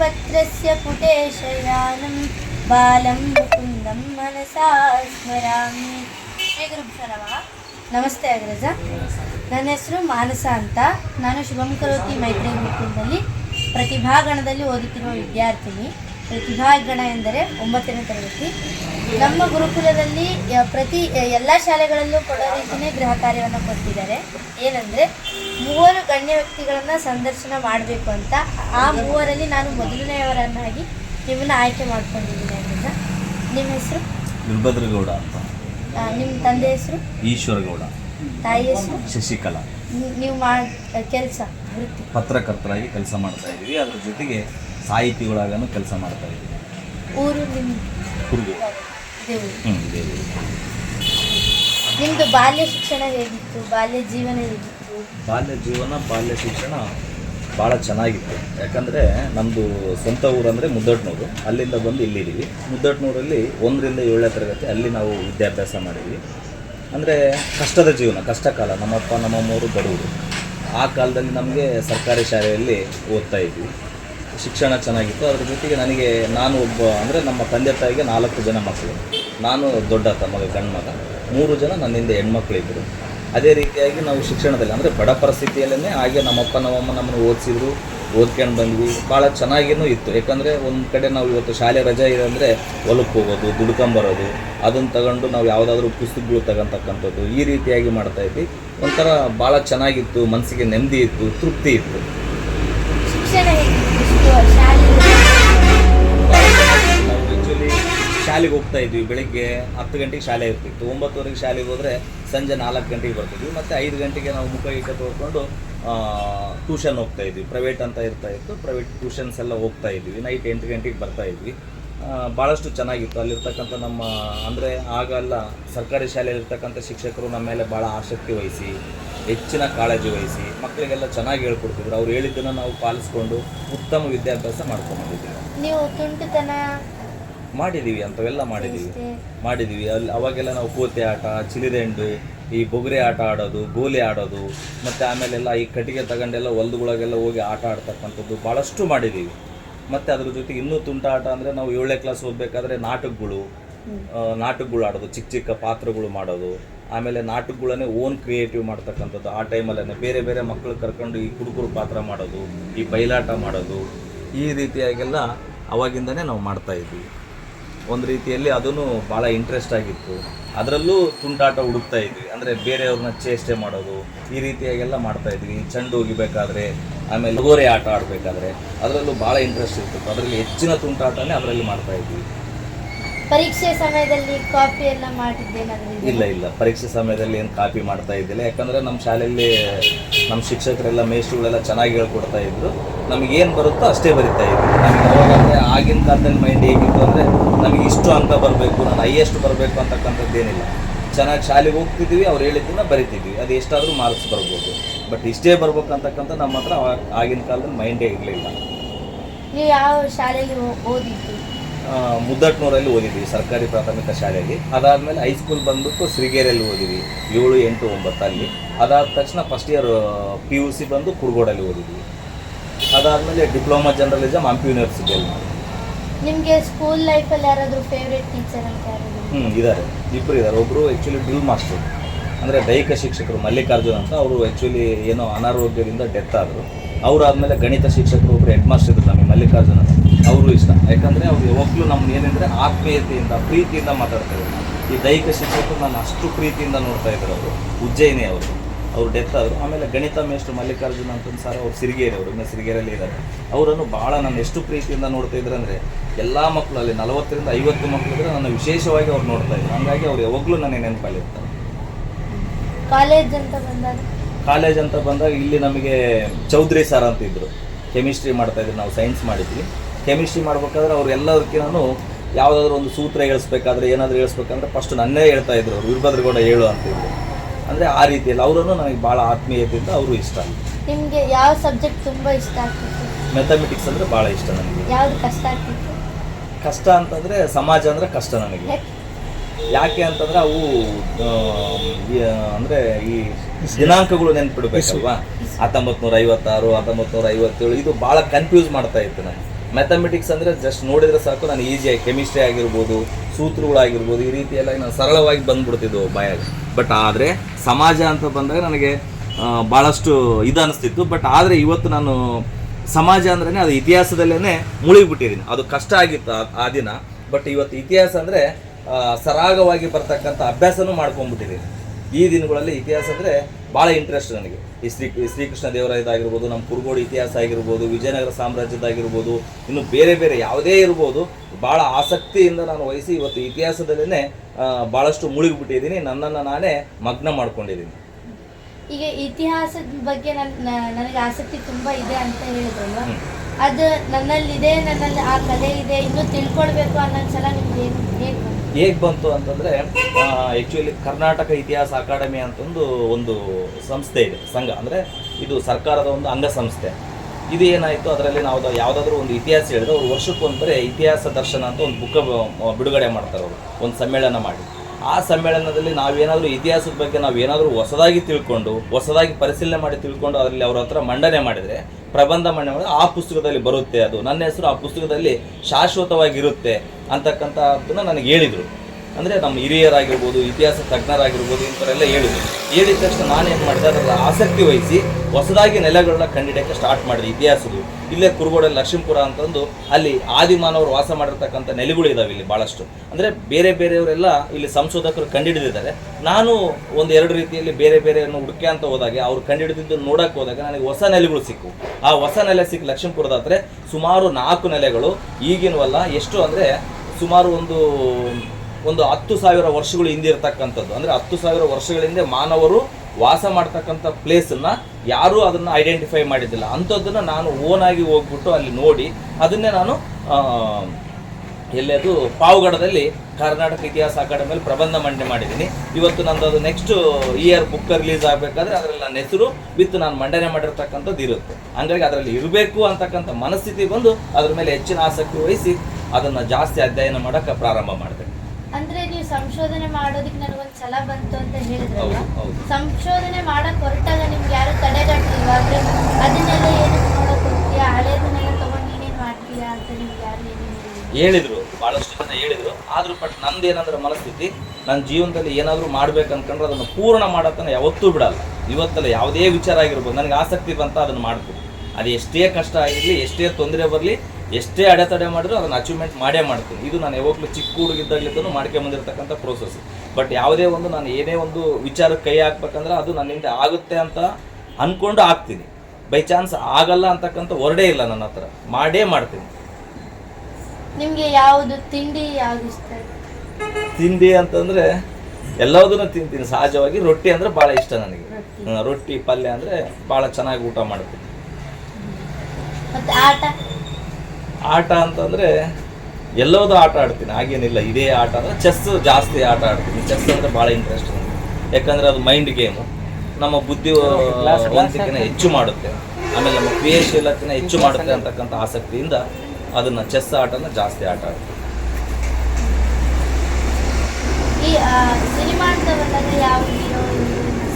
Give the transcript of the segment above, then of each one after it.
निवेशयन्तं वटस्य पत्रस्य पुटे शयानं बालं मुकुन्दं मनसा स्मरामि ಶ್ರೀ ಗುರುಭ್ಯೋ ನಮಃ ನಮಸ್ತೆ ಅಗ್ರಜ ನನ್ನ ಹೆಸರು ಮಾನಸ ಅಂತ ನಾನು ಶುಭಂ ಕರೋತಿ ಮೈತ್ರಿ ಗುರುಕುಲದಲ್ಲಿ ಪ್ರತಿಭಾಗಣದಲ್ಲಿ ಓದುತ್ತಿರುವ ವಿದ್ಯಾರ್ಥಿನಿ ಪ್ರತಿಭಾಗಣ ಎಂದರೆ ಒಂಬತ್ತನೇ ತರಗತಿ ನಮ್ಮ ಗುರುಕುಲದಲ್ಲಿ ಯ- ಪ್ರತಿ ಎಲ್ಲ ಶಾಲೆಗಳಲ್ಲೂ ಕೊಡೋ ರೀತಿಯೇ ಗೃಹ ಕಾರ್ಯವನ್ನು ಕೊಟ್ಟಿದ್ದಾರೆ ಏನಂದರೆ ಮೂವರು ಗಣ್ಯ ವ್ಯಕ್ತಿಗಳನ್ನು ಸಂದರ್ಶನ ಮಾಡಬೇಕು ಅಂತ ಆ ಮೂವರಲ್ಲಿ ನಾನು ಮೊದಲನೆಯವರನ್ನಾಗಿ ನಿಮ್ಮನ್ನು ಆಯ್ಕೆ ಮಾಡ್ಕೊಂಡಿದ್ದೀನಿ ಅಂತ ನಿಮ್ಮ ಹೆಸರು? ವೀರಭದ್ರಗೌಡ ಅಂತ. ನಿಮ್ಮ ತಂದೆ ಹೆಸರು? ಈಶ್ವರಗೌಡ. ತಾಯಿ ಹೆಸರು? ಶಶಿಕಲಾ. ನೀವು ಮಾಡಿ ಕೆಲಸ ವೃತ್ತಿ? ಪತ್ರಕರ್ತರಾಗಿ ಕೆಲಸ ಮಾಡ್ತಾ ಇದ್ದೀವಿ. ಅದ್ರ ಜೊತೆಗೆ ಸಾಹಿತಿಗಳಾಗನು ಕೆಲಸ ಮಾಡ್ತಾ ಇದ್ದೀವಿ. ಊರು ನಿಮ್ಮ. ನಿಮ್ಮದು ಬಾಲ್ಯ ಶಿಕ್ಷಣ ಹೇಗಿತ್ತು? ಬಾಲ್ಯ ಜೀವನ ಹೇಗಿತ್ತು? ಬಾಲ್ಯ ಜೀವನ, ಬಾಲ್ಯ ಶಿಕ್ಷಣ ಭಾಳ ಚೆನ್ನಾಗಿತ್ತು. ಯಾಕಂದರೆ ನಮ್ಮದು ಸ್ವಂತ ಊರಂದರೆ ಮುದ್ದಟ್ನೂರು. ಅಲ್ಲಿಂದ ಬಂದು ಇಲ್ಲಿದ್ದೀವಿ ಮುದ್ದಟ್ನೂರಲ್ಲಿ ಒಂದರಿಂದ ಏಳನೇ ತರಗತಿ ಅಲ್ಲಿ ನಾವು ವಿದ್ಯಾಭ್ಯಾಸ ಮಾಡಿದ್ವಿ. ಅಂದರೆ ಕಷ್ಟದ ಜೀವನ ಕಷ್ಟ ಕಾಲ ನಮ್ಮಪ್ಪ, ನಮ್ಮಮ್ಮವರು ಬಡವರು. ಆ ಕಾಲದಲ್ಲಿ ನಮಗೆ ಸರ್ಕಾರಿ ಶಾಲೆಯಲ್ಲಿ ಓದ್ತಾ ಇದ್ವಿ. ಶಿಕ್ಷಣ ಚೆನ್ನಾಗಿತ್ತು. ಅದ್ರ ಜೊತೆಗೆ ನನಗೆ ನಾನು ಒಬ್ಬ, ಅಂದರೆ ನಮ್ಮ ತಂದೆ ತಾಯಿಗೆ ನಾಲ್ಕು ಜನ ಮಕ್ಕಳು. ನಾನು ದೊಡ್ಡ ತಮ್ಮ ಗಂಡು ಮಗ ಮೂರು ಜನ ನನ್ನಿಂದ ಹೆಣ್ಮಕ್ಳಿದ್ದರು ಅದೇ ರೀತಿಯಾಗಿ ನಾವು ಶಿಕ್ಷಣದಲ್ಲಿ, ಅಂದರೆ ಬಡ ಪರಿಸ್ಥಿತಿಯಲ್ಲೇ ಹಾಗೆ ನಮ್ಮಪ್ಪ ನಮ್ಮಮ್ಮ ನಮ್ಮನ್ನು ಓದಿಸಿದ್ರು, ಓದ್ಕೊಂಡು ಬಂದ್ವಿ. ಭಾಳ ಚೆನ್ನಾಗಿನೂ ಇತ್ತು. ಯಾಕಂದರೆ ಒಂದು ಕಡೆ ನಾವು ಇವತ್ತು ಶಾಲೆ ರಜೆ ಇದೆ ಅಂದರೆ ಹೊಲಕ್ಕೆ ಹೋಗೋದು ದುಡ್ಕೊಂಬರೋದು ಅದನ್ನು ತಗೊಂಡು ನಾವು ಯಾವುದಾದ್ರೂ ಪುಸ್ತಕಗಳು ತಗೊಂತಕ್ಕಂಥದ್ದು ಈ ರೀತಿಯಾಗಿ ಮಾಡ್ತಾ ಇದ್ವಿ. ಒಂಥರ ಭಾಳ ಚೆನ್ನಾಗಿತ್ತು ಮನಸ್ಸಿಗೆ ನೆಮ್ಮದಿ ಇತ್ತು, ತೃಪ್ತಿ ಇತ್ತು ಶಿಕ್ಷಣ ಹೇಗಿತ್ತು ಇಷ್ಟು ಶಾಲೆ ನಾವು ಆ್ಯಕ್ಚುಲಿ ಶಾಲೆಗೆ ಹೋಗ್ತಾ ಇದ್ವಿ, ಬೆಳಿಗ್ಗೆ ಹತ್ತು ಗಂಟೆಗೆ ಶಾಲೆ ಇರ್ತಿತ್ತು. ಒಂಬತ್ತುವರೆಗೆ ಶಾಲೆಗೆ ಹೋದರೆ ಸಂಜೆ ನಾಲ್ಕು ಗಂಟೆಗೆ ಬರ್ತಿದ್ವಿ. ಮತ್ತು ಐದು ಗಂಟೆಗೆ ನಾವು ಮುಖ ತೊಳ್ಕೊಂಡು ಟ್ಯೂಷನ್ ಹೋಗ್ತಾ ಇದ್ವಿ. ಪ್ರೈವೇಟ್ ಅಂತ ಇರ್ತಾ ಇತ್ತು. ಪ್ರೈವೇಟ್ ಟ್ಯೂಷನ್ಸ್ ಎಲ್ಲ ಹೋಗ್ತಾ ಇದ್ವಿ. ನೈಟ್ ಎಂಟು ಗಂಟೆಗೆ ಬರ್ತಾ ಇದ್ವಿ. ಭಾಳಷ್ಟು ಚೆನ್ನಾಗಿತ್ತು. ಅಲ್ಲಿರ್ತಕ್ಕಂಥ ನಮ್ಮ, ಅಂದರೆ ಆಗಲ್ಲ ಸರ್ಕಾರಿ ಶಾಲೆಯಲ್ಲಿರ್ತಕ್ಕಂಥ ಶಿಕ್ಷಕರು ನಮ್ಮ ಮೇಲೆ ಭಾಳ ಆಸಕ್ತಿ ವಹಿಸಿ, ಹೆಚ್ಚಿನ ಕಾಳಜಿ ವಹಿಸಿ, ಮಕ್ಕಳಿಗೆಲ್ಲ ಚೆನ್ನಾಗಿ ಹೇಳ್ಕೊಡ್ತಿದ್ರು. ಅವ್ರು ಹೇಳಿದ್ದನ್ನು ನಾವು ಪಾಲಿಸ್ಕೊಂಡು ಉತ್ತಮ ವಿದ್ಯಾಭ್ಯಾಸ ಮಾಡ್ಕೊಂಡಿದ್ದೀವಿ ನೀವು ತುಂಟುತನ ಮಾಡಿದ್ದೀವಿ ಅಂಥವೆಲ್ಲ ಮಾಡಿದ್ದೀವಿ ಮಾಡಿದ್ದೀವಿ ಅಲ್ಲಿ ಅವಾಗೆಲ್ಲ ನಾವು ಕೋತಿ ಆಟ ಚಿಲಿದೆಂಡು ಈ ಬೊಗರೆ ಆಟ ಆಡೋದು ಗೋಲಿ ಆಡೋದು ಮತ್ತು ಆಮೇಲೆಲ್ಲ ಈ ಕಟ್ಟಿಗೆ ತಗೊಂಡೆಲ್ಲ ಹೊಲ್ದೊಳಗೆಲ್ಲ ಹೋಗಿ ಆಟ ಆಡ್ತಕ್ಕಂಥದ್ದು ಭಾಳಷ್ಟು ಮಾಡಿದ್ದೀವಿ ಮತ್ತು ಅದ್ರ ಜೊತೆಗೆ ಇನ್ನೂ ತುಂಟ ಆಟ ಅಂದರೆ ನಾವು ಏಳನೇ ಕ್ಲಾಸ್ ಓದಬೇಕಾದ್ರೆ ನಾಟಕಗಳು ನಾಟಕಗಳು ಆಡೋದು ಚಿಕ್ಕ ಚಿಕ್ಕ ಪಾತ್ರಗಳು ಮಾಡೋದು. ಆಮೇಲೆ ನಾಟಕಗಳನ್ನೇ ಓನ್ ಕ್ರಿಯೇಟಿವ್ ಮಾಡ್ತಕ್ಕಂಥದ್ದು. ಆ ಟೈಮಲ್ಲೇ ಬೇರೆ ಬೇರೆ ಮಕ್ಕಳು ಕರ್ಕೊಂಡು ಈ ಕುಡುಕರು ಪಾತ್ರ ಮಾಡೋದು ಈ ಬಯಲಾಟ ಮಾಡೋದು ಈ ರೀತಿಯಾಗೆಲ್ಲ ಅವಾಗಿಂದನೇ ನಾವು ಮಾಡ್ತಾ ಇದ್ವಿ. ಒಂದು ರೀತಿಯಲ್ಲಿ ಅದೂ ಭಾಳ ಇಂಟ್ರೆಸ್ಟ್ ಆಗಿತ್ತು. ಅದರಲ್ಲೂ ತುಂಟಾಟ ಹುಡುಕ್ತಾ ಇದ್ವಿ. ಅಂದರೆ ಬೇರೆಯವ್ರನ್ನ ಚೇಷ್ಟೆ ಮಾಡೋದು, ಈ ರೀತಿಯಾಗೆಲ್ಲ ಮಾಡ್ತಾ ಇದ್ವಿ. ಚೆಂಡು ಹೋಗಿಬೇಕಾದ್ರೆ, ಆಮೇಲೆ ಲಗೋರಿ ಆಟ ಆಡಬೇಕಾದ್ರೆ, ಅದರಲ್ಲೂ ಭಾಳ ಇಂಟ್ರೆಸ್ಟ್ ಇತ್ತು ಅದರಲ್ಲಿ ಹೆಚ್ಚಿನ ತುಂಟಾಟನೇ ಅದರಲ್ಲಿ ಮಾಡ್ತಾ ಇದ್ವಿ. ಪರೀಕ್ಷೆ ಸಮಯದಲ್ಲಿ ಕಾಪಿ ಎಲ್ಲ ಮಾಡಿದ್ದೇನಾದ್ರೂ ಇಲ್ಲ ಇಲ್ಲ. ಪರೀಕ್ಷೆ ಸಮಯದಲ್ಲಿ ಏನು ಕಾಪಿ ಮಾಡ್ತಾ ಇದ್ದಿಲ್ಲ. ಯಾಕಂದರೆ ನಮ್ಮ ಶಾಲೆಯಲ್ಲಿ ನಮ್ಮ ಶಿಕ್ಷಕರೆಲ್ಲ ಮೇಷ್ಟ್ರುಗಳೆಲ್ಲ ಚೆನ್ನಾಗಿ ಹೇಳ್ಕೊಡ್ತಾ ಇದ್ರು. ನಮಗೆ ಏನು ಬರುತ್ತೋ ಅಷ್ಟೇ ಬರಿತಾ ಇದ್ರು. ನಮಗೆ ಅವಾಗ ಅಂದರೆ ಆಗಿನ ಕಾಲದಲ್ಲಿ ಮೈಂಡ್ ಹೇಗಿತ್ತು ಅಂದರೆ ನಮಗೆ ಇಷ್ಟು ಅಂಕ ಬರಬೇಕು ನಾನು ಹೈಯೆಸ್ಟ್ ಬರಬೇಕು ಅಂತಕ್ಕಂಥದ್ದು ಏನಿಲ್ಲ. ಚೆನ್ನಾಗಿ ಶಾಲೆಗೆ ಹೋಗ್ತಿದ್ದೀವಿ ಅವ್ರು ಹೇಳಿದ್ದನ್ನ ಬರಿತಿದ್ವಿ. ಅದು ಎಷ್ಟಾದರೂ ಮಾರ್ಕ್ಸ್ ಬರ್ಬೋದು. ಬಟ್ ಇಷ್ಟೇ ಬರ್ಬೇಕು ಅಂತಕ್ಕಂಥ ನಮ್ಮ ಹತ್ರ ಆಗಿನ ಕಾಲದಲ್ಲಿ ಮೈಂಡೇ ಇರಲಿಲ್ಲ. ನೀವು ಯಾವ ಶಾಲೆಯಲ್ಲಿ ಓ- ಓದಿದ್ದು? ಮುದ್ದಟ್ನೂರಲ್ಲಿ ಓದಿದ್ವಿ ಸರ್ಕಾರಿ ಪ್ರಾಥಮಿಕ ಶಾಲೆಯಲ್ಲಿ. ಅದಾದಮೇಲೆ ಹೈಸ್ಕೂಲ್ ಬಂದ್ಬಿಟ್ಟು ಶ್ರೀಗೇರಿಯಲ್ಲಿ ಓದಿದ್ವಿ ಏಳು ಎಂಟು ಒಂಬತ್ತಲ್ಲಿ. ಅದಾದ ತಕ್ಷಣ first year P U C ಬಂದು ಕುರುಗೋಡಲ್ಲಿ ಓದಿದ್ವಿ. ಅದಾದಮೇಲೆ ಡಿಪ್ಲೊಮಾ ಜರ್ನಲಿಸಮ್ ಹಂಪಿ ಯೂನಿವರ್ಸಿಟಿಯಲ್ಲಿ ನಿಮಗೆ ಸ್ಕೂಲ್ ಲೈಫಲ್ಲಿ ಯಾರಾದರೂ ಫೇವ್ರೆಟ್ ಟೀಚರ್ ಅಂತ ಹ್ಞೂ ಇದ್ದಾರೆ? ಇಬ್ಬರು ಇದ್ದಾರೆ. ಒಬ್ಬರು ಆ್ಯಕ್ಚುಲಿ ಡ್ರಿಲ್ ಮಾಸ್ಟರ್ ಅಂದರೆ ದೈಹಿಕ ಶಿಕ್ಷಕರು ಮಲ್ಲಿಕಾರ್ಜುನ್ ಅಂತ. ಅವರು ಆ್ಯಕ್ಚುಲಿ ಏನೋ ಅನಾರೋಗ್ಯದಿಂದ ಡೆತ್ ಆದರು. ಅವರಾದಮೇಲೆ ಗಣಿತ ಶಿಕ್ಷಕರು ಒಬ್ಬರು ಹೆಡ್ ಮಾಸ್ಟರ್ ಇದ್ದರು ನಮಗೆ ಮಲ್ಲಿಕಾರ್ಜುನ್ ಅಂತ. ಅವರು ಇಷ್ಟ. ಯಾಕಂದರೆ ಅವ್ರು ಯಾವಾಗಲೂ ನಮ್ಮನ್ನ ಏನಂದರೆ ಆತ್ಮೀಯತೆಯಿಂದ ಪ್ರೀತಿಯಿಂದ ಮಾತಾಡ್ತಾರೆ ಈ ದೈಹಿಕ ಶಿಕ್ಷಕರು ನಾನು ಅಷ್ಟು ಪ್ರೀತಿಯಿಂದ ನೋಡ್ತಾ ಇದ್ದಾರೆ ಅವರು. ಉಜ್ಜಯಿನಿ ಅವರು. ಅವ್ರು ಡೆತ್ ಆದರು. ಆಮೇಲೆ ಗಣಿತ ಮೇಷ್ಟ್ರು ಮಲ್ಲಿಕಾರ್ಜುನ್ ಅಂತಂದು ಸರ್ ಅವ್ರು ಸಿರಿಗೇರಿ ಅವರು ಇನ್ನು ಸಿರಿಗೇರಲ್ಲಿ ಇದ್ದಾರೆ. ಅವರನ್ನು ಭಾಳ ನಾನು ಎಷ್ಟು ಪ್ರೀತಿಯಿಂದ ನೋಡ್ತಾ ಇದ್ರು ಅಂದರೆ ಎಲ್ಲ ಮಕ್ಕಳಲ್ಲಿ ನಲವತ್ತರಿಂದ ಐವತ್ತು ಮಕ್ಕಳಿದ್ರೆ ನಾನು ವಿಶೇಷವಾಗಿ ಅವ್ರು ನೋಡ್ತಾ ಇದ್ರು. ಹಾಗಾಗಿ ಅವ್ರು ಯಾವಾಗಲೂ ನನಗೆ ನೆನಪಲ್ಲಿರ್ತಾರೆ ಕಾಲೇಜ್ ಅಂತ ಬಂದಾಗ? ಕಾಲೇಜ್ ಅಂತ ಬಂದಾಗ ಇಲ್ಲಿ ನಮಗೆ ಚೌಧರಿ ಸರ್ ಅಂತ ಇದ್ರು ಕೆಮಿಸ್ಟ್ರಿ ಮಾಡ್ತಾ ಇದ್ರು. ನಾವು ಸೈನ್ಸ್ ಮಾಡಿದ್ವಿ. ಕೆಮಿಸ್ಟ್ರಿ ಮಾಡ್ಬೇಕಾದ್ರೆ ಅವ್ರು ನಾನು ಯಾವುದಾದ್ರೂ ಒಂದು ಸೂತ್ರ ಹೇಳಿಸ್ಬೇಕಾದ್ರೆ ಏನಾದರೂ ಹೇಳಿಸ್ಬೇಕಂದ್ರೆ ಫಸ್ಟ್ ನನ್ನೇ ಹೇಳ್ತಾ ಇದ್ರು ಅವ್ರು ವೀರಭದ್ರಗೌಡ ಹೇಳು ಅಂತಿದ್ರು ಅಂದರೆ ಆ ರೀತಿಯಲ್ಲಿ ಅವರನ್ನು ನನಗೆ ಭಾಳ ಆತ್ಮೀಯತೆಯಿಂದ ಅವರು ಇಷ್ಟ ನಿಮಗೆ ಯಾವ ಸಬ್ಜೆಕ್ಟ್ ತುಂಬ ಇಷ್ಟ ಆಗ್ತಿತ್ತು? ಮ್ಯಾಥಮೆಟಿಕ್ಸ್ ಅಂದರೆ ಭಾಳ ಇಷ್ಟ ನನಗೆ. ಯಾವ್ದು ಕಷ್ಟ ಆಗ್ತಿತ್ತು? ಕಷ್ಟ ಅಂತಂದರೆ ಸಮಾಜ ಅಂದರೆ ಕಷ್ಟ ನನಗೆ. ಯಾಕೆ? ಅಂತಂದ್ರೆ ಅವು ಅಂದರೆ ಈ, ದಿನಾಂಕಗಳು ನೆನ್ಪಿಡ್ಬೇಕಲ್ವಾ? ಹತ್ತೊಂಬತ್ತು ನೂರ ಐವತ್ತಾರು ಹತ್ತೊಂಬತ್ತು ನೂರ ಐವತ್ತೇಳು ಇದು ಭಾಳ ಕನ್ಫ್ಯೂಸ್ ಮಾಡ್ತಾ ಇತ್ತು ನಾನು ಮ್ಯಾಥಮೆಟಿಕ್ಸ್ ಅಂದರೆ ಜಸ್ಟ್ ನೋಡಿದರೆ ಸಾಕು, ನಾನು ಈಸಿಯಾಗಿ ಕೆಮಿಸ್ಟ್ರಿ ಆಗಿರ್ಬೋದು, ಸೂತ್ರಗಳಾಗಿರ್ಬೋದು, ಈ ರೀತಿ ಎಲ್ಲ ನಾನು ಸರಳವಾಗಿ ಬಂದ್ಬಿಡ್ತಿದ್ವು ಬಾಯಾಗ. ಬಟ್ ಆದರೆ ಸಮಾಜ ಅಂತ ಬಂದಾಗ ನನಗೆ ಭಾಳಷ್ಟು ಇದು ಅನಿಸ್ತಿತ್ತು. ಬಟ್ ಆದರೆ ಇವತ್ತು ನಾನು ಸಮಾಜ ಅಂದ್ರೇ ಅದು ಇತಿಹಾಸದಲ್ಲೇ ಮುಳುಗಿಬಿಟ್ಟಿದ್ದೀನಿ. ಅದು ಕಷ್ಟ ಆಗಿತ್ತು ಆ- ಆ ದಿನ. ಬಟ್ ಇವತ್ತು ಇತಿಹಾಸ ಅಂದರೆ ಸರಾಗವಾಗಿ ಬರ್ತಕ್ಕಂಥ ಅಭ್ಯಾಸನೂ ಮಾಡ್ಕೊಂಡ್ಬಿಟ್ಟಿದ್ದೀನಿ. ಈ ದಿನಗಳಲ್ಲಿ ಇತಿಹಾಸ ಅಂದರೆ ಭಾಳ ಇಂಟ್ರೆಸ್ಟ್ ನನಗೆ. ಈ ಶ್ರೀ ಶ್ರೀಕೃಷ್ಣ ದೇವರಾಯದಾಗಿರ್ಬೋದು ನಮ್ಮ ಕುರುಗೋಡು ಇತಿಹಾಸ ಆಗಿರ್ಬೋದು ವಿಜಯನಗರ ಸಾಮ್ರಾಜ್ಯದಾಗಿರ್ಬೋದು ಇನ್ನು ಬೇರೆ ಬೇರೆ ಯಾವುದೇ ಇರ್ಬೋದು ಭಾಳ ಆಸಕ್ತಿಯಿಂದ ನಾನು ವಹಿಸಿ ಇವತ್ತು ಇತಿಹಾಸದಲ್ಲೇ ಭಾಳಷ್ಟು ಮುಳುಗಿಬಿಟ್ಟಿದ್ದೀನಿ. ನನ್ನನ್ನು ನಾನೇ ಮಗ್ನ ಮಾಡ್ಕೊಂಡಿದ್ದೀನಿ. ಈಗ ಇತಿಹಾಸದ ಬಗ್ಗೆ ನನ್ನ ನನಗೆ ಆಸಕ್ತಿ ತುಂಬ ಇದೆ ಅಂತ ಹೇಳಿದ್ರಲ್ಲ ಅದು ನನ್ನಲ್ಲಿದೆ ನನ್ನಲ್ಲಿ ಆ ಕಲೆ ಇದೆ ಇನ್ನೂ ತಿಳ್ಕೊಳ್ಬೇಕು ಅನ್ನೋ ಸಲ ನಿಮ್ಗೆ ಏನು? ಹೇಗೆ ಬಂತು? ಅಂತಂದರೆ ಆ್ಯಕ್ಚುಲಿ ಕರ್ನಾಟಕ ಇತಿಹಾಸ ಅಕಾಡೆಮಿ ಅಂತಂದು ಒಂದು ಸಂಸ್ಥೆ ಇದೆ, ಸಂಘ ಅಂದರೆ ಇದು ಸರ್ಕಾರದ ಒಂದು ಅಂಗಸಂಸ್ಥೆ ಇದು ಏನಾಯಿತು, ಅದರಲ್ಲಿ ನಾವು ಯಾವುದಾದ್ರೂ ಒಂದು ಇತಿಹಾಸ ಹೇಳಿದ್ರೆ ಅವ್ರು ವರ್ಷಕ್ಕೊಂದರೆ ಇತಿಹಾಸ ದರ್ಶನ ಅಂತ ಒಂದು ಬುಕ್ ಬಿಡುಗಡೆ ಮಾಡ್ತಾರೆ ಅವರು, ಒಂದು ಸಮ್ಮೇಳನ ಮಾಡಿ ಆ ಸಮ್ಮೇಳನದಲ್ಲಿ ನಾವೇನಾದರೂ ಇತಿಹಾಸದ ಬಗ್ಗೆ ನಾವೇನಾದರೂ ಹೊಸದಾಗಿ ತಿಳ್ಕೊಂಡು, ಹೊಸದಾಗಿ ಪರಿಶೀಲನೆ ಮಾಡಿ ತಿಳ್ಕೊಂಡು, ಅದರಲ್ಲಿ ಅವ್ರ ಹತ್ರ ಮಂಡನೆ ಮಾಡಿದರೆ ಪ್ರಬಂಧ ಮಾಡಿದ್ರೆ ಆ ಪುಸ್ತಕದಲ್ಲಿ ಬರುತ್ತೆ ಅದು. ನನ್ನ ಹೆಸರು ಆ ಪುಸ್ತಕದಲ್ಲಿ ಶಾಶ್ವತವಾಗಿರುತ್ತೆ ಅಂತಕ್ಕಂಥದ್ದನ್ನು ನನಗೆ ಹೇಳಿದರು. ಅಂದರೆ ನಮ್ಮ ಹಿರಿಯರಾಗಿರ್ಬೋದು, ಇತಿಹಾಸ ತಜ್ಞರಾಗಿರ್ಬೋದು, ಇಂಥವರೆಲ್ಲ ಹೇಳಿದ್ರು. ಹೇಳಿದ ತಕ್ಷಣ ನಾನೇನು ಮಾಡಿದೆ? ಅದರ ಆಸಕ್ತಿ ವಹಿಸಿ ಹೊಸದಾಗಿ ನೆಲೆಗಳನ್ನ ಕಂಡಿಡಿಯೋಕ್ಕೆ ಸ್ಟಾರ್ಟ್ ಮಾಡಿದೆ ಇತಿಹಾಸದು ಇಲ್ಲೇ ಕುರುಗೋಡಲ್ಲಿ ಲಕ್ಷ್ಮೀಪುರ ಅಂತಂದು ಅಲ್ಲಿ ಆದಿಮಾನವರು ವಾಸ ಮಾಡಿರ್ತಕ್ಕಂಥ ನೆಲೆಗಳು ಇದಾವೆ ಇಲ್ಲಿ ಭಾಳಷ್ಟು ಅಂದರೆ ಬೇರೆ ಬೇರೆಯವರೆಲ್ಲ ಇಲ್ಲಿ ಸಂಶೋಧಕರು ಕಂಡುಹಿಡಿದಿದ್ದಾರೆ ನಾನು ಒಂದು ಎರಡು ರೀತಿಯಲ್ಲಿ ಬೇರೆ ಬೇರೆಯನ್ನು ಹುಡುಕೆ ಅಂತ ಹೋದಾಗ ಅವ್ರು ಕಂಡುಹಿಡಿದಿದ್ದು ನೋಡಕ್ಕೆ ಹೋದಾಗ ನನಗೆ ಹೊಸ ನೆಲೆಗಳು ಸಿಕ್ಕು. ಆ ಹೊಸ ನೆಲೆ ಸಿಕ್ಕ ಲಕ್ಷ್ಮೀಪುರದ ಹತ್ರ ಸುಮಾರು ನಾಲ್ಕು ನೆಲೆಗಳು. ಈಗಿನವಲ್ಲ ಎಷ್ಟು ಅಂದರೆ ಸುಮಾರು ಒಂದು ಒಂದು ಹತ್ತು ಸಾವಿರ ವರ್ಷಗಳು ಹಿಂದೆ ಇರ್ತಕ್ಕಂಥದ್ದು. ಅಂದರೆ ಹತ್ತು ಸಾವಿರ ವರ್ಷಗಳ ಹಿಂದೆ ಮಾನವರು ವಾಸ ಮಾಡ್ತಕ್ಕಂಥ ಪ್ಲೇಸನ್ನು ಯಾರೂ ಅದನ್ನು ಐಡೆಂಟಿಫೈ ಮಾಡಿದ್ದಿಲ್ಲ. ಅಂಥದ್ದನ್ನು ನಾನು ಓನಾಗಿ ಹೋಗ್ಬಿಟ್ಟು ಅಲ್ಲಿ ನೋಡಿ, ಅದನ್ನೇ ನಾನು ಎಲ್ಲದು ಪಾವಗಡದಲ್ಲಿ ಕರ್ನಾಟಕ ಇತಿಹಾಸ ಅಕಾಡೆಮಿಯಲ್ಲಿ ಪ್ರಬಂಧ ಮಂಡನೆ ಮಾಡಿದ್ದೀನಿ. ಇವತ್ತು ನಂದು ಅದು ನೆಕ್ಸ್ಟ್ ಇಯರ್ ಬುಕ್ ರಿಲೀಸ್ ಆಗಬೇಕಾದ್ರೆ ಅದರಲ್ಲಿ ನನ್ನ ಹೆಸರು ವಿತ್ ನಾನು ಮಂಡನೆ ಮಾಡಿರ್ತಕ್ಕಂಥದ್ದು ಇರುತ್ತೆ. ಹಂಗಾಗಿ ಅದರಲ್ಲಿ ಇರಬೇಕು ಅಂತಕ್ಕಂಥ ಮನಸ್ಥಿತಿ ಬಂದು ಅದ್ರ ಮೇಲೆ ಹೆಚ್ಚಿನ ಆಸಕ್ತಿ ವಹಿಸಿ ಅದನ್ನು ಜಾಸ್ತಿ ಅಧ್ಯಯನ ಮಾಡೋಕ್ಕೆ ಪ್ರಾರಂಭ ಮಾಡಿದೆ. ಸಂಶೋಧನೆ ಮಾಡೋದಕ್ಕೆ ಒಂದು ಛಲ ಬಂತು ಅಂತ ಹೌದು ಸಂಶೋಧನೆ ಮಾಡಕ್ ಹೊರಟಾಗ ನಿಮ್ಗೆ ಯಾರು ತಡೆಗಟ್ಟಿಲ್ವಾ ಅಂದ್ರೆ ಅದನ್ನೆಲ್ಲ ಏನಕ್ಕೆ ನೋಡಕ್ ಹೋಗ್ತೀಯಾ? ಹಳೇದನ್ನೆಲ್ಲ ತಗೊಂಡು ನೀನೇನ್ ಮಾಡ್ತೀಯಾ ಅಂತ ನಿಮ್ಗೆ ಯಾರು ಏನು ಹೇಳಿದ್ರು ಬಹಳಷ್ಟು ಜನ ಹೇಳಿದ್ರು. ಆದ್ರೂ ಬಟ್ ನಂದು ಏನಂದ್ರೆ ಮನಸ್ಥಿತಿ ನನ್ನ ಜೀವನದಲ್ಲಿ ಏನಾದರೂ ಮಾಡ್ಬೇಕು ಅನ್ಕೊಂಡ್ರೆ ಅದನ್ನು ಪೂರ್ಣ ಮಾಡೋತನ ಯಾವತ್ತೂ ಬಿಡಲ್ಲ. ಇವತ್ತಲ್ಲ ಯಾವುದೇ ವಿಚಾರ ಆಗಿರ್ಬೋದು ನನಗೆ ಆಸಕ್ತಿ ಬಂತ ಅದನ್ನು ಮಾಡ್ತೀನಿ ಅದು ಎಷ್ಟೇ ಕಷ್ಟ ಆಗಿರಲಿ ಎಷ್ಟೇ ತೊಂದರೆ ಬರಲಿ ಎಷ್ಟೇ ಅಡೆತಡೆ ಮಾಡಿದ್ರು ಅದನ್ನು ಅಚೀವ್ಮೆಂಟ್ ಮಾಡೇ ಮಾಡ್ತೀನಿ. ಇದು ನಾನು ಯಾವಾಗಲೂ ಚಿಕ್ಕ ಹುಡುಗಿದ್ದಾಗಲಿದ್ದೂ ಮಾಡ್ಕೊಂಬಂದಿರ್ತಕ್ಕಂಥ ಪ್ರೋಸೆಸ್ ಬಟ್ ಯಾವುದೇ ಒಂದು ನಾನು ಏನೇ ಒಂದು ವಿಚಾರಕ್ಕೆ ಕೈ ಹಾಕ್ಬೇಕಂದ್ರೆ ಅದು ನನ್ನಿಂದ ಆಗುತ್ತೆ ಅಂತ ಅಂದ್ಕೊಂಡು ಹಾಕ್ತೀನಿ. ಬೈ ಚಾನ್ಸ್ ಆಗಲ್ಲ ಅಂತಕ್ಕಂಥ ಹೊರಡೇ ಇಲ್ಲ ನನ್ನ ಹತ್ರ. ಮಾಡೇ ಮಾಡ್ತೀನಿ. ನಿಮಗೆ ಯಾವುದು ತಿಂಡಿ ಯಾವ್ದು ಇಷ್ಟ? ತಿಂಡಿ ಅಂತಂದ್ರೆ ಎಲ್ಲದನ್ನು ತಿಂತೀನಿ. ಸಹಜವಾಗಿ ರೊಟ್ಟಿ ಅಂದ್ರೆ ಭಾಳ ಇಷ್ಟ ನನಗೆ. ರೊಟ್ಟಿ. ರೊಟ್ಟಿ ಪಲ್ಯ ಅಂದರೆ ಭಾಳ ಚೆನ್ನಾಗಿ ಊಟ ಮಾಡ್ತೀನಿ. ಮತ್ತೆ ಆಟ? ಆಟ ಅಂತಂದ್ರೆ ಎಲ್ಲೋದು ಆಟ ಆಡ್ತೀನಿ. ಹಾಗೇನಿಲ್ಲ. ಇದೇ ಆಟ ಅಂದ್ರೆ ಚೆಸ್ ಜಾಸ್ತಿ ಆಟ ಆಡ್ತೀನಿ. ಚೆಸ್ ಅಂದರೆ ಭಾಳ ಇಂಟ್ರೆಸ್ಟ್ ನನಗೆ. ಯಾಕಂದ್ರೆ ಅದು ಮೈಂಡ್ ಗೇಮು ನಮ್ಮ ಬುದ್ಧಿ ವಂತಿಕೆನ ಹೆಚ್ಚು ಮಾಡುತ್ತೆ. ಆಮೇಲೆ ನಮ್ಮ ಕ್ರಿಯಾಶೀಲತೆನ ಹೆಚ್ಚು ಮಾಡುತ್ತೆ ಅಂತಕ್ಕಂಥ ಆಸಕ್ತಿಯಿಂದ ಅದನ್ನ ಚೆಸ್ ಆಟನ ಜಾಸ್ತಿ ಆಟ ಹೀರೋ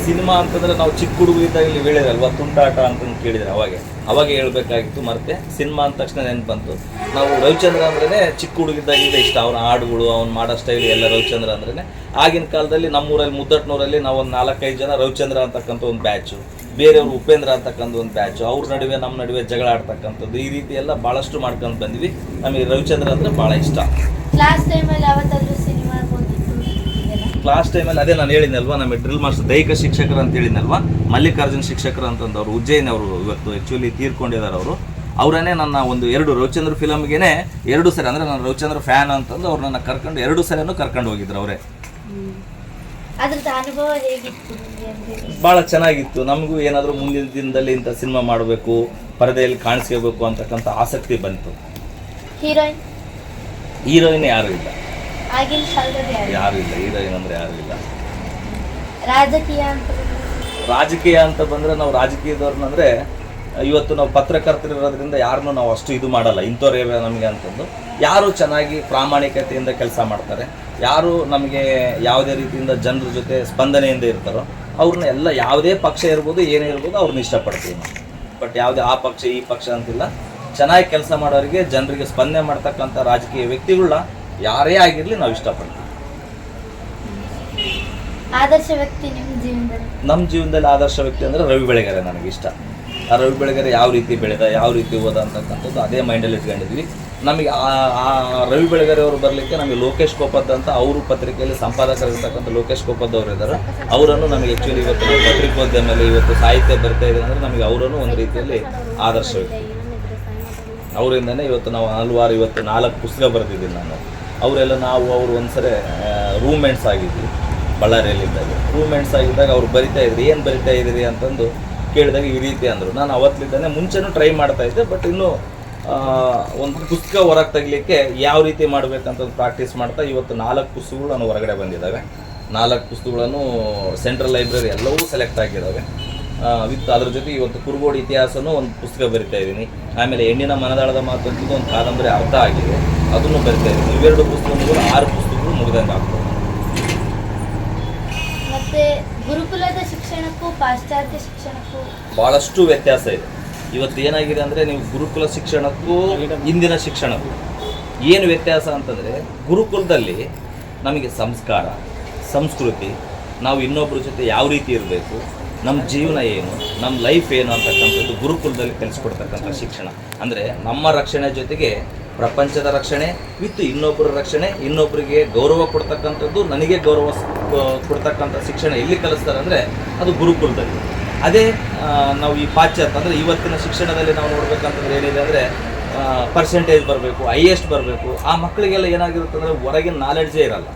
ಸಿನಿಮಾ ಅಂತಂದ್ರೆ ನಾವು ಚಿಕ್ಕ ಹುಡುಗರಿದ್ದಾಗ ಇಲ್ಲಿ ಹೇಳಿದ್ರಲ್ವಾ? ತುಂಟಾಟ ಅಂತ ಕೇಳಿದ್ರೆ ಅವಾಗೆ. ಅವಾಗ ಹೇಳ್ಬೇಕಾಗಿತ್ತು ಮತ್ತೆ ಸಿನಿಮಾ ಅಂದ ತಕ್ಷಣ ನೆನಪು ಬಂತು. ನಾವು ರವಿಚಂದ್ರ ಅಂದ್ರೇ ಚಿಕ್ಕ ಹುಡುಗಿದ್ದಾಗಿಂದ ಇಷ್ಟ, ಅವನ ಹಾಡುಗಳು, ಅವ್ನು ಮಾಡೋ ಸ್ಟೈಲ್ ಎಲ್ಲ ರವಿಚಂದ್ರ ಅಂದ್ರೇ ಆಗಿನ ಕಾಲದಲ್ಲಿ ನಮ್ಮೂರಲ್ಲಿ, ಮುದ್ದಟ್ನೂರಲ್ಲಿ ನಾವು ಒಂದು ನಾಲ್ಕೈದು ಜನ ರವಿಚಂದ್ರ ಅಂತಕ್ಕಂಥ ಒಂದು ಬ್ಯಾಚು ಬೇರೆಯವರು ಉಪೇಂದ್ರ ಅಂತಕ್ಕಂಥ ಒಂದು ಬ್ಯಾಚು ಅವ್ರ ನಡುವೆ ನಮ್ಮ ನಡುವೆ ಜಗಳ ಆಡ್ತಕ್ಕಂಥದ್ದು. ಈ ರೀತಿ ಎಲ್ಲ ಭಾಳಷ್ಟು ಮಾಡ್ಕೊಂಡು ಬಂದ್ವಿ. ನಮಗೆ ರವಿಚಂದ್ರ ಅಂದರೆ ಭಾಳ ಇಷ್ಟ. ಕ್ಲಾಸ್ ಟೈಮಲ್ಲಿ ಕ್ಲಾಸ್ ಟೈಮಲ್ಲಿ ಅದೇ ನಾನು ಹೇಳಿದ್ನಲ್ವಾ ನಮ್ಮ ಡ್ರಿಲ್ ಮಾಸ್ಟರ್ ದೈಹಿಕ ಶಿಕ್ಷಕರು ಅಂತ ಹೇಳಿದ್ನಲ್ವಾ ಮಲ್ಲಿಕಾರ್ಜುನ್ ಶಿಕ್ಷಕರು ಅಂತಂದು ಅವರು ಉಜ್ಜಯಿನಿ ಅವರು ಇವತ್ತು ಆ್ಯಕ್ಚುಲಿ ತೀರ್ಕೊಂಡಿದ್ದಾರೆ ಅವರು. ಅವರನ್ನೇ ನನ್ನ ಒಂದು ಎರಡು ರವಿಚಂದ್ರ ಫಿಲಮ್ಗೆ ಎರಡು ಸರಿ ಅಂದರೆ ನಾನು ರವಿಚಂದ್ರ ಫ್ಯಾನ್ ಅಂತಂದು ಅವ್ರು ನನ್ನ ಕರ್ಕೊಂಡು ಎರಡು ಸರಿನೂ ಕರ್ಕೊಂಡು ಹೋಗಿದ್ರು ಅವರೇ. ಭಾಳ ಚೆನ್ನಾಗಿತ್ತು. ನಮಗೂ ಏನಾದರೂ ಮುಂದಿನ ದಿನದಲ್ಲಿ ಇಂಥ ಸಿನಿಮಾ ಮಾಡಬೇಕು ಪರದೆಯಲ್ಲಿ ಕಾಣಿಸ್ಕೋಬೇಕು ಅಂತಕ್ಕಂಥ ಆಸಕ್ತಿ ಬಂತು. ಹೀರೋಯಿನ್ ಹೀರೋಯಿನ್ ಯಾರು ಇಲ್ಲ. ಆಗಿನ ಕಾಲದಲ್ಲಿ ಯಾರು? ಇಲ್ಲ ಹೀರೋಯಿನ್ ಅಂದರೆ ಯಾರೂ ಇಲ್ಲ. ರಾಜಕೀಯ ಅಂತ ರಾಜಕೀಯ ಅಂತ ಬಂದರೆ ನಾವು ರಾಜಕೀಯದವ್ರನ್ನಂದ್ರೆ ಇವತ್ತು ನಾವು ಪತ್ರಕರ್ತರಿರೋದ್ರಿಂದ ಯಾರನ್ನು ನಾವು ಅಷ್ಟು ಇದು ಮಾಡಲ್ಲ. ಇಂಥವ್ರೇ ನಮಗೆ ಅಂತಂದು. ಯಾರು ಚೆನ್ನಾಗಿ ಪ್ರಾಮಾಣಿಕತೆಯಿಂದ ಕೆಲಸ ಮಾಡ್ತಾರೆ ಯಾರು ನಮಗೆ ಯಾವುದೇ ರೀತಿಯಿಂದ ಜನರ ಜೊತೆ ಸ್ಪಂದನೆಯಿಂದ ಇರ್ತಾರೋ ಅವ್ರನ್ನ ಎಲ್ಲ ಯಾವುದೇ ಪಕ್ಷ ಇರ್ಬೋದು ಏನೇ ಇರ್ಬೋದು ಅವ್ರನ್ನ ಇಷ್ಟಪಡ್ತೀವಿ ನಾವು. ಬಟ್ ಯಾವುದೇ ಆ ಪಕ್ಷ ಈ ಪಕ್ಷ ಅಂತಿಲ್ಲ. ಚೆನ್ನಾಗಿ ಕೆಲಸ ಮಾಡೋರಿಗೆ ಜನರಿಗೆ ಸ್ಪಂದನೆ ಮಾಡ್ತಕ್ಕಂಥ ರಾಜಕೀಯ ವ್ಯಕ್ತಿಗಳನ್ನ ಯಾರೇ ಆಗಿರಲಿ ನಾವು ಇಷ್ಟಪಡ್ತೀವಿ. ಆದರ್ಶ ವ್ಯಕ್ತಿ ನಿಮ್ಮ ಜೀವನದಲ್ಲಿ? ನಮ್ಮ ಜೀವನದಲ್ಲಿ ಆದರ್ಶ ವ್ಯಕ್ತಿ ಅಂದರೆ ರವಿ ಬೆಳೆಗೆರೆ ನನಗೆ ಇಷ್ಟ. ಆ ರವಿ ಬೆಳೆಗೆರೆ ಯಾವ ರೀತಿ ಬೆಳೆದ ಯಾವ ರೀತಿ ಓದ ಅಂತಕ್ಕಂಥದ್ದು ಅದೇ ಮೈಂಡಲ್ಲಿ ಇಟ್ಕೊಂಡಿದ್ವಿ. ನಮಗೆ ಆ ರವಿ ಬೆಳೆಗೆರೆ ಅವರು ಬರಲಿಕ್ಕೆ ನಮಗೆ ಲೋಕೇಶ್ ಕೋಪದ್ ಅಂತ ಅವರು ಪತ್ರಿಕೆಯಲ್ಲಿ ಸಂಪಾದಕರಾಗಿರ್ತಕ್ಕಂಥ ಲೋಕೇಶ್ ಕೋಪದ್ ಅವರು ಇದ್ದಾರೆ ಅವರನ್ನು ನಮಗೆ ಆ್ಯಕ್ಚುಲಿ ಇವತ್ತು ಪತ್ರಿಕೋದ್ಯಮದಲ್ಲಿ ಇವತ್ತು ಸಾಹಿತ್ಯ ಬರ್ತಾ ಇದೆ ಅಂದರೆ ನಮಗೆ ಅವರನ್ನು ಒಂದು ರೀತಿಯಲ್ಲಿ ಆದರ್ಶ ವ್ಯಕ್ತಿ. ಅವರಿಂದನೇ ಇವತ್ತು ನಾವು ಹಲವಾರು ಇವತ್ತು ನಾಲ್ಕು ಪುಸ್ತಕ ಬರೆದಿದ್ದೀನಿ ನಾನು. ಅವರೆಲ್ಲ ನಾವು, ಅವರು ಒಂದ್ಸರಿ ರೂಮ್ಮೆಂಟ್ಸ್ ಆಗಿದ್ವಿ, ಬಳ್ಳಾರಿಯಲ್ಲಿದ್ದಾಗ. ರೂಮ್ಮೆಂಟ್ಸ್ ಆಗಿದ್ದಾಗ ಅವ್ರು ಬರಿತಾ ಇದ್ರಿ, ಏನು ಬರಿತಾ ಇದ್ದೀರಿ ಅಂತಂದು ಕೇಳಿದಾಗ ಈ ರೀತಿ ಅಂದರು. ನಾನು ಅವತ್ತಿದ್ದಾನೆ ಮುಂಚೆನೂ ಟ್ರೈ ಮಾಡ್ತಾ ಇದ್ದೆ ಬಟ್ ಇನ್ನೂ ಒಂದು ಪುಸ್ತಕ ಹೊರಗೆ ತೆಗಿಲಿಕ್ಕೆ ಯಾವ ರೀತಿ ಮಾಡಬೇಕಂತ ಪ್ರಾಕ್ಟೀಸ್ ಮಾಡ್ತಾ ಇವತ್ತು ನಾಲ್ಕು ಪುಸ್ತಕಗಳು ನಾನು ಹೊರಗಡೆ ಬಂದಿದ್ದಾವೆ. ನಾಲ್ಕು ಪುಸ್ತಕಗಳನ್ನು ಸೆಂಟ್ರಲ್ ಲೈಬ್ರರಿ ಎಲ್ಲವೂ ಸೆಲೆಕ್ಟ್ ಆಗಿದ್ದಾವೆ. ವಿತ್ ಅದ್ರ ಜೊತೆ ಇವತ್ತು ಕುರುಗೋಡು ಇತಿಹಾಸನೂ ಒಂದು ಪುಸ್ತಕ ಬರಿತಾ ಇದ್ದೀನಿ. ಆಮೇಲೆ ಹೆಣ್ಣಿನ ಮನದಾಳದ ಮಾತು ಅಂತ ಒಂದು ಕಾದಂಬರಿ ಅರ್ಥ ಆಗಿದೆ. ಅದನ್ನು ಬರಿತಾ ಇದ್ದೀನಿ. ಇವೆರಡು ಪುಸ್ತಕಗಳು ಆರು ಪುಸ್ತಕಗಳು ಮುಗಿದಂಗೆ ಆಗ್ತದೆ ಮತ್ತೆ ಗುರುಕುಲದ ಶಿಕ್ಷಣಕ್ಕೂ ಪಾಶ್ಚಾತ್ಯ ಶಿಕ್ಷಣಕ್ಕೂ? ಬಹಳಷ್ಟು ವ್ಯತ್ಯಾಸ ಇದೆ. ಇವತ್ತು ಏನಾಗಿದೆ ಅಂದರೆ ನೀವು ಗುರುಕುಲ ಶಿಕ್ಷಣಕ್ಕೂ ಇಂದಿನ ಶಿಕ್ಷಣಕ್ಕೂ. ಏನು ವ್ಯತ್ಯಾಸ ಅಂತಂದರೆ ಗುರುಕುಲದಲ್ಲಿ ನಮಗೆ ಸಂಸ್ಕಾರ ಸಂಸ್ಕೃತಿ ನಾವು ಇನ್ನೊಬ್ಬರ ಜೊತೆ ಯಾವ ರೀತಿ ಇರಬೇಕು ನಮ್ಮ ಜೀವನ ಏನು ನಮ್ಮ ಲೈಫ್ ಏನು ಅಂತಕ್ಕಂಥದ್ದು ಗುರುಕುಲದಲ್ಲಿ ಕಲಿಸ್ಕೊಡ್ತಕ್ಕಂಥ ಶಿಕ್ಷಣ. ಅಂದರೆ ನಮ್ಮ ರಕ್ಷಣೆ ಜೊತೆಗೆ ಪ್ರಪಂಚದ ರಕ್ಷಣೆ ವಿತ್ ಇನ್ನೊಬ್ಬರ ರಕ್ಷಣೆ, ಇನ್ನೊಬ್ಬರಿಗೆ ಗೌರವ ಕೊಡ್ತಕ್ಕಂಥದ್ದು, ನನಗೆ ಗೌರವ ಕೊಡ್ತಕ್ಕಂಥ ಶಿಕ್ಷಣ ಎಲ್ಲಿ ಕಲಿಸ್ತಾರೆ ಅಂದರೆ ಅದು ಗುರುಕುಲದಲ್ಲಿ. ಅದೇ ನಾವು ಈ ಪಾಶ್ಚಾತ್ಯ, ಅಂದರೆ ಇವತ್ತಿನ ಶಿಕ್ಷಣದಲ್ಲಿ ನಾವು ನೋಡ್ಬೇಕಂತಂದ್ರೆ ಏನಿದೆ ಅಂದರೆ ಪರ್ಸೆಂಟೇಜ್ ಬರಬೇಕು ಹೈಯೆಸ್ಟ್ ಬರಬೇಕು. ಆ ಮಕ್ಕಳಿಗೆಲ್ಲ ಏನಾಗಿರುತ್ತೆ ಅಂದರೆ ಹೊರಗಿನ ನಾಲೆಡ್ಜೇ ಇರಲ್ಲ.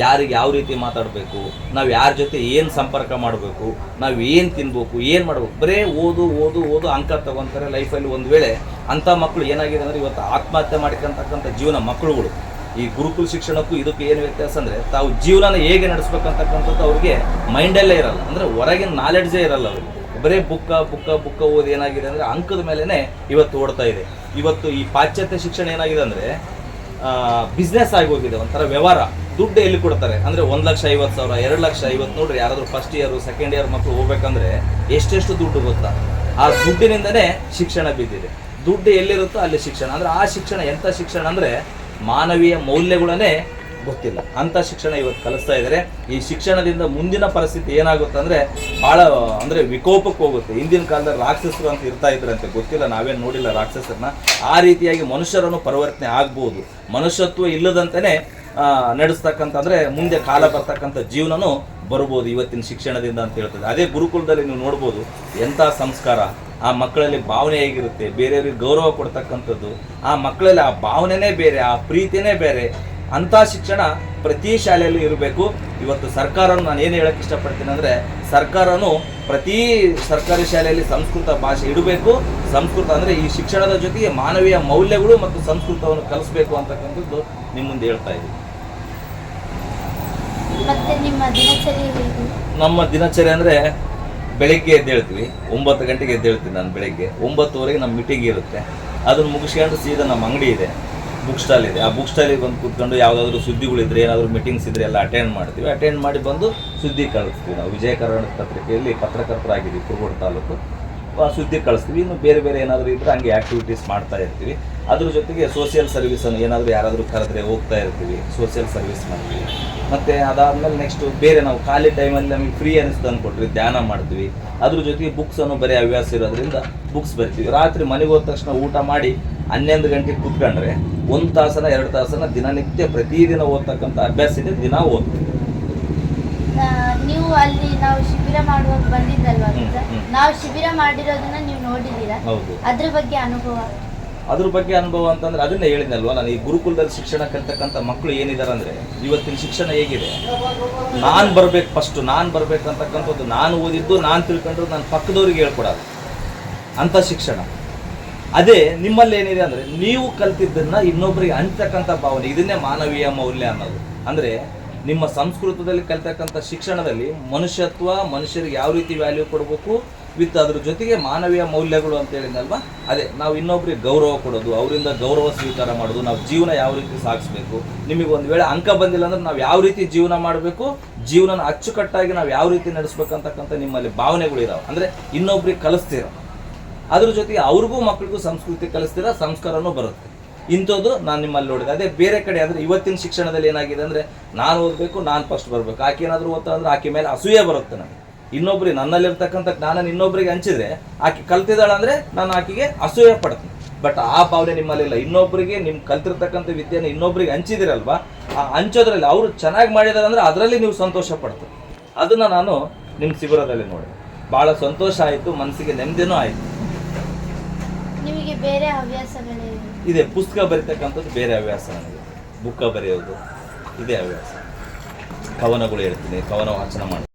ಯಾರಿಗೆ ಯಾವ ರೀತಿ ಮಾತಾಡಬೇಕು, ನಾವು ಯಾರ ಜೊತೆ ಏನು ಸಂಪರ್ಕ ಮಾಡಬೇಕು, ನಾವು ಏನು ತಿನ್ಬೇಕು, ಏನು ಮಾಡಬೇಕು, ಬರೇ ಓದು ಓದು ಓದು ಅಂಕ ತಗೊಂತಾರೆ ಲೈಫಲ್ಲಿ ಒಂದು ವೇಳೆ ಅಂಥ ಮಕ್ಕಳು ಏನಾಗಿದೆ ಅಂದರೆ ಇವತ್ತು ಆತ್ಮಹತ್ಯೆ ಮಾಡ್ಕೊಂತಕ್ಕಂಥ ಜೀವನ ಮಕ್ಕಳುಗಳು ಈ ಗುರುಕುಲ ಶಿಕ್ಷಣಕ್ಕೂ ಇದಕ್ಕೆ ಏನು ವ್ಯತ್ಯಾಸ ಅಂದರೆ ತಾವು ಜೀವನನ ಹೇಗೆ ನಡೆಸ್ಬೇಕಂತಕ್ಕಂಥದ್ದು ಅವ್ರಿಗೆ ಮೈಂಡಲ್ಲೇ ಇರಲ್ಲ. ಅಂದರೆ ಹೊರಗಿನ ನಾಲೆಡ್ಜೇ ಇರಲ್ಲ ಅವ್ರಿಗೆ. ಬರೇ ಬುಕ್ಕ ಬುಕ್ಕ ಬುಕ್ಕ ಓದಿ ಏನಾಗಿದೆ ಅಂದರೆ ಅಂಕದ ಮೇಲೇ ಇವತ್ತು ಓಡ್ತಾ ಇದೆ. ಇವತ್ತು ಈ ಪಾಶ್ಚಾತ್ಯ ಶಿಕ್ಷಣ ಏನಾಗಿದೆ ಅಂದರೆ ಬಿಸ್ನೆಸ್ ಆಗಿ ಹೋಗಿದೆ ಒಂಥರ ವ್ಯವಹಾರ. ದುಡ್ಡು ಎಲ್ಲಿ ಕೊಡ್ತಾರೆ? ಅಂದರೆ ಒಂದು ಲಕ್ಷ ಐವತ್ತು ಸಾವಿರ, ಎರಡು ಲಕ್ಷ ಐವತ್ತು ನೋಡ್ರಿ, ಯಾರಾದರೂ ಫಸ್ಟ್ ಇಯರ್ ಸೆಕೆಂಡ್ ಇಯರ್ ಮಕ್ಕಳು ಹೋಗ್ಬೇಕಂದ್ರೆ ಎಷ್ಟೆಷ್ಟು ದುಡ್ಡು ಗೊತ್ತಾ? ಆ ದುಡ್ಡಿನಿಂದನೇ ಶಿಕ್ಷಣ ಬಿದ್ದಿದೆ. ದುಡ್ಡು ಎಲ್ಲಿರುತ್ತೋ ಅಲ್ಲಿ ಶಿಕ್ಷಣ. ಅಂದರೆ ಆ ಶಿಕ್ಷಣ ಎಂಥ ಶಿಕ್ಷಣ ಅಂದರೆ ಮಾನವೀಯ ಮೌಲ್ಯಗಳನ್ನೇ ಗೊತ್ತಿಲ್ಲ. ಅಂಥ ಶಿಕ್ಷಣ ಇವತ್ತು ಕಲಿಸ್ತಾ ಇದ್ದಾರೆ ಈ ಶಿಕ್ಷಣದಿಂದ ಮುಂದಿನ ಪರಿಸ್ಥಿತಿ ಏನಾಗುತ್ತೆ ಅಂದರೆ ಭಾಳ ಅಂದರೆ ವಿಕೋಪಕ್ಕೆ ಹೋಗುತ್ತೆ. ಹಿಂದಿನ ಕಾಲದಲ್ಲಿ ರಾಕ್ಷಸರು ಅಂತ ಇರ್ತಾ ಇದ್ರಂತೆ ಗೊತ್ತಿಲ್ಲ. ನಾವೇನು ನೋಡಿಲ್ಲ ರಾಕ್ಷಸರನ್ನ. ಆ ರೀತಿಯಾಗಿ ಮನುಷ್ಯರನ್ನು ಪರಿವರ್ತನೆ ಆಗ್ಬೋದು. ಮನುಷ್ಯತ್ವ ಇಲ್ಲದಂತೆಯೇ ನಡೆಸ್ತಕ್ಕಂಥ, ಅಂದರೆ ಮುಂದೆ ಕಾಲ ಬರ್ತಕ್ಕಂಥ ಜೀವನನು ಬರ್ಬೋದು ಇವತ್ತಿನ ಶಿಕ್ಷಣದಿಂದ ಅಂತ ಹೇಳ್ತದೆ. ಅದೇ ಗುರುಕುಲದಲ್ಲಿ ನೀವು ನೋಡ್ಬೋದು ಎಂಥ ಸಂಸ್ಕಾರ. ಆ ಮಕ್ಕಳಲ್ಲಿ ಭಾವನೆ ಹೇಗಿರುತ್ತೆ? ಬೇರೆಯವ್ರಿಗೆ ಗೌರವ ಕೊಡ್ತಕ್ಕಂಥದ್ದು. ಆ ಮಕ್ಕಳಲ್ಲಿ ಆ ಭಾವನೆನೇ ಬೇರೆ, ಆ ಪ್ರೀತಿನೇ ಬೇರೆ. ಅಂಥ ಶಿಕ್ಷಣ ಪ್ರತಿ ಶಾಲೆಯಲ್ಲಿ ಇರಬೇಕು. ಇವತ್ತು ಸರ್ಕಾರ ನಾನು ಏನು ಹೇಳಕ್ಕೆ ಇಷ್ಟಪಡ್ತೀನಿ ಅಂದರೆ ಸರ್ಕಾರನು ಪ್ರತಿ ಸರ್ಕಾರಿ ಶಾಲೆಯಲ್ಲಿ ಸಂಸ್ಕೃತ ಭಾಷೆ ಇಡಬೇಕು. ಸಂಸ್ಕೃತ ಅಂದರೆ ಈ ಶಿಕ್ಷಣದ ಜೊತೆಗೆ ಮಾನವೀಯ ಮೌಲ್ಯಗಳು ಮತ್ತು ಸಂಸ್ಕೃತವನ್ನು ಕಲಿಸ್ಬೇಕು ಅಂತಕ್ಕಂಥದ್ದು ನಿಮ್ಮ ಮುಂದೆ ಹೇಳ್ತಾ ಇದ್ದೀನಿ. ನಮ್ಮ ದಿನಚರಿ ಅಂದರೆ ಬೆಳಿಗ್ಗೆ ಎದ್ದೇಳ್ತೀವಿ. ಒಂಬತ್ತು ಗಂಟೆಗೆ ಎದ್ದೇಳ್ತೀನಿ ನಾನು ಬೆಳಿಗ್ಗೆ. ಒಂಬತ್ತುವರೆಗೆ ನಮ್ಮ ಮೀಟಿಂಗ್ ಇರುತ್ತೆ. ಅದನ್ನು ಮುಗಿಸ್ಕೊಂಡು ಸೀದಾ ನಮ್ಮ ಅಂಗಡಿ ಇದೆ. ಬುಕ್ ಸ್ಟಾಲ್ ಇದೆ. ಆ ಬುಕ್ ಸ್ಟಾಲಿಗೆ ಬಂದು ಕೂತ್ಕೊಂಡು ಯಾವುದಾದ್ರೂ ಸುದ್ದಿಗಳಿದ್ರೆ, ಏನಾದರೂ ಮೀಟಿಂಗ್ಸ್ ಇದ್ರೆ ಎಲ್ಲ ಅಟೆಂಡ್ ಮಾಡ್ತೀವಿ. ಅಟೆಂಡ್ ಮಾಡಿ ಬಂದು ಸುದ್ದಿ ಕಳಿಸ್ತೀವಿ ನಾವು. ವಿಜಯ ಕರ್ನಾಟಕ ಪತ್ರಿಕೆಯಲ್ಲಿ ಪತ್ರಕರ್ತರಾಗಿದ್ದೀವಿ ಕುರುಗೋಡು ತಾಲೂಕು. ಆ ಸುದ್ದಿ ಕಳಿಸ್ತೀವಿ. ಇನ್ನು ಬೇರೆ ಬೇರೆ ಏನಾದರೂ ಇದ್ದರೆ ಹಂಗೆ ಆ್ಯಕ್ಟಿವಿಟೀಸ್ ಮಾಡ್ತಾ ಇರ್ತೀವಿ. ಅದ್ರ ಜೊತೆಗೆ ಸೋಷಿಯಲ್ ಸರ್ವಿಸನ್ನು ಏನಾದರೂ ಯಾರಾದರೂ ಕರೆದ್ರೆ ಹೋಗ್ತಾ ಇರ್ತೀವಿ ಸೋಷಿಯಲ್ ಸರ್ವಿಸ್ ಮಾಡ್ತೀವಿ ಮತ್ತು ಅದಾದಮೇಲೆ ನೆಕ್ಸ್ಟು ಬೇರೆ ನಾವು ಖಾಲಿ ಟೈಮಲ್ಲಿ ನಮಗೆ ಫ್ರೀ ಅನಿಸ್ತು ಅಂದ್ಕೊಟ್ರಿ ಧ್ಯಾನ ಮಾಡ್ತೀವಿ. ಅದ್ರ ಜೊತೆಗೆ ಬುಕ್ಸನ್ನು ಬರೀ ಹವ್ಯಾಸ ಇರೋದ್ರಿಂದ ಬುಕ್ಸ್ ಬರ್ತೀವಿ. ರಾತ್ರಿ ಮನೆಗೆ ಹೋದ ತಕ್ಷಣ ಊಟ ಮಾಡಿ ಹನ್ನೊಂದು ಗಂಟೆಗೆ ಕೂತ್ಕೊಂಡ್ರೆ ಒಂದು ತಾಸನ ಎರಡು ತಾಸನ ದಿನನಿತ್ಯ ಪ್ರತಿದಿನ ಓದ್ತಕ್ಕಂಥ ಅಭ್ಯಾಸ ಇದೆ ದಿನ ಓದ್ತೀವಿ. ನೀವು ಅಲ್ಲಿ ನಾವು ಶಿಬಿರ ಮಾಡುವಾಗ ಬಂದಿದ್ದಲ್ವಾ? ನಾವು ಶಿಬಿರ ಮಾಡಿರೋದನ್ನ ನೀವು ನೋಡಿದ್ದೀರಾ? ಹೌದು. ಅದ್ರ ಬಗ್ಗೆ ಅನುಭವ? ಅದ್ರ ಬಗ್ಗೆ ಅನುಭವ ಅಂತಂದ್ರೆ ಅದನ್ನ ಹೇಳಿದ್ನಲ್ವಾ ನಾನು ಈ ಗುರುಕುಲದಲ್ಲಿ ಶಿಕ್ಷಣ ಕಲಿತಕ್ಕಂಥ ಮಕ್ಕಳು ಏನಿದ್ದಾರೆ ಅಂದ್ರೆ ಇವತ್ತಿನ ಶಿಕ್ಷಣ ಹೇಗಿದೆ? ನಾನು ಬರ್ಬೇಕು ಫಸ್ಟ್ ನಾನು ಬರ್ಬೇಕಂತಕ್ಕಂಥದ್ದು ನಾನು ಓದಿದ್ದು ನಾನು ತಿಳ್ಕೊಂಡ್ರು ನನ್ನ ಪಕ್ಕದವ್ರಿಗೆ ಹೇಳ್ಕೊಡೋದು. ಅಂಥ ಶಿಕ್ಷಣ. ಅದೇ, ನಿಮ್ಮಲ್ಲಿ ಏನಿದೆ ಅಂದ್ರೆ, ನೀವು ಕಲ್ತಿದ್ದನ್ನ ಇನ್ನೊಬ್ಬರಿಗೆ ಹಂಚ್ತಕ್ಕಂಥ ಭಾವನೆ, ಇದನ್ನೇ ಮಾನವೀಯ ಮೌಲ್ಯ ಅನ್ನೋದು. ಅಂದ್ರೆ, ನಿಮ್ಮ ಸಂಸ್ಕೃತದಲ್ಲಿ ಕಲಿತಕ್ಕಂಥ ಶಿಕ್ಷಣದಲ್ಲಿ ಮನುಷ್ಯತ್ವ, ಮನುಷ್ಯರಿಗೆ ಯಾವ ರೀತಿ ವ್ಯಾಲ್ಯೂ ಕೊಡಬೇಕು ವಿತ್ ಅದ್ರ ಜೊತೆಗೆ ಮಾನವೀಯ ಮೌಲ್ಯಗಳು ಅಂತ ಹೇಳಿದಲ್ವಾ ಅದೇ, ನಾವು ಇನ್ನೊಬ್ರಿಗೆ ಗೌರವ ಕೊಡೋದು, ಅವರಿಂದ ಗೌರವ ಸ್ವೀಕಾರ ಮಾಡೋದು, ನಾವು ಜೀವನ ಯಾವ ರೀತಿ ಸಾಗಿಸ್ಬೇಕು, ನಿಮಗೆ ಒಂದು ವೇಳೆ ಅಂಕ ಬಂದಿಲ್ಲ ಅಂದ್ರೆ ನಾವು ಯಾವ ರೀತಿ ಜೀವನ ಮಾಡಬೇಕು, ಜೀವನನ ಅಚ್ಚುಕಟ್ಟಾಗಿ ನಾವು ಯಾವ ರೀತಿ ನಡೆಸ್ಬೇಕಂತಕ್ಕಂಥ ನಿಮ್ಮಲ್ಲಿ ಭಾವನೆಗಳು ಇದಾವೆ. ಅಂದರೆ, ಇನ್ನೊಬ್ರಿಗೆ ಕಲಿಸ್ತೀರ. ಅದ್ರ ಜೊತೆಗೆ ಅವ್ರಿಗೂ ಮಕ್ಕಳಿಗೂ ಸಂಸ್ಕೃತಿ ಕಲಿಸ್ತೀರ ಸಂಸ್ಕಾರನೂ ಬರುತ್ತೆ. ಇಂಥದ್ದು ನಾನು ನಿಮ್ಮಲ್ಲಿ ನೋಡಿದೆ. ಅದೇ ಬೇರೆ ಕಡೆ ಅಂದರೆ ಇವತ್ತಿನ ಶಿಕ್ಷಣದಲ್ಲಿ ಏನಾಗಿದೆ ಅಂದರೆ ನಾನು ಓದಬೇಕು, ನಾನು ಫಸ್ಟ್ ಬರಬೇಕು. ಆಕೆ ಏನಾದರೂ ಓದ್ತಾ ಅಂದರೆ ಆಕೆ ಮೇಲೆ ಅಸೂಯೆ ಬರುತ್ತೆ ನನಗೆ. ಇನ್ನೊಬ್ರಿಗೆ ನನ್ನಲ್ಲಿರ್ತಕ್ಕಂಥ ಜ್ಞಾನ ಇನ್ನೊಬ್ಬರಿಗೆ ಹಂಚಿದ್ರೆ ಆಕೆ ಕಲ್ತಿದ್ದಾಳೆ ಅಂದರೆ ನಾನು ಆಕೆಗೆ ಅಸೂಯೆ ಪಡ್ತೀನಿ. ಬಟ್ ಆ ಭಾವನೆ ನಿಮ್ಮಲ್ಲಿಲ್ಲ ಇನ್ನೊಬ್ಬರಿಗೆ ನಿಮ್ಮ ಕಲ್ತಿರ್ತಕ್ಕಂಥ ವಿದ್ಯೆನ ಇನ್ನೊಬ್ರಿಗೆ ಹಂಚಿದಿರಲ್ವಾ? ಆ ಹಂಚೋದ್ರಲ್ಲಿ ಅವರು ಚೆನ್ನಾಗಿ ಮಾಡಿದಾರೆ ಅಂದರೆ ಅದರಲ್ಲಿ ನೀವು ಸಂತೋಷ ಪಡ್ತೀರಿ. ಅದನ್ನು ನಾನು ನಿಮ್ಮ ಶಿಬಿರದಲ್ಲಿ ನೋಡಿದೆ. ಭಾಳ ಸಂತೋಷ ಆಯಿತು, ಮನಸ್ಸಿಗೆ ನೆಮ್ಮದಿನೂ ಆಯಿತು. ಬೇರೆ ಹವ್ಯಾಸಗಳೇನು? ಇದೆ, ಪುಸ್ತಕ ಬರೀತಕ್ಕಂಥದ್ದು ಬೇರೆ ಹವ್ಯಾಸ ನನಗೆ. ಬುಕ್ಕ ಬರೆಯೋದು, ಇದೇ ಹವ್ಯಾಸ. ಕವನಗಳು ಹೇಳ್ತೀನಿ, ಕವನ ವಾಚನ ಮಾಡ್ತೀನಿ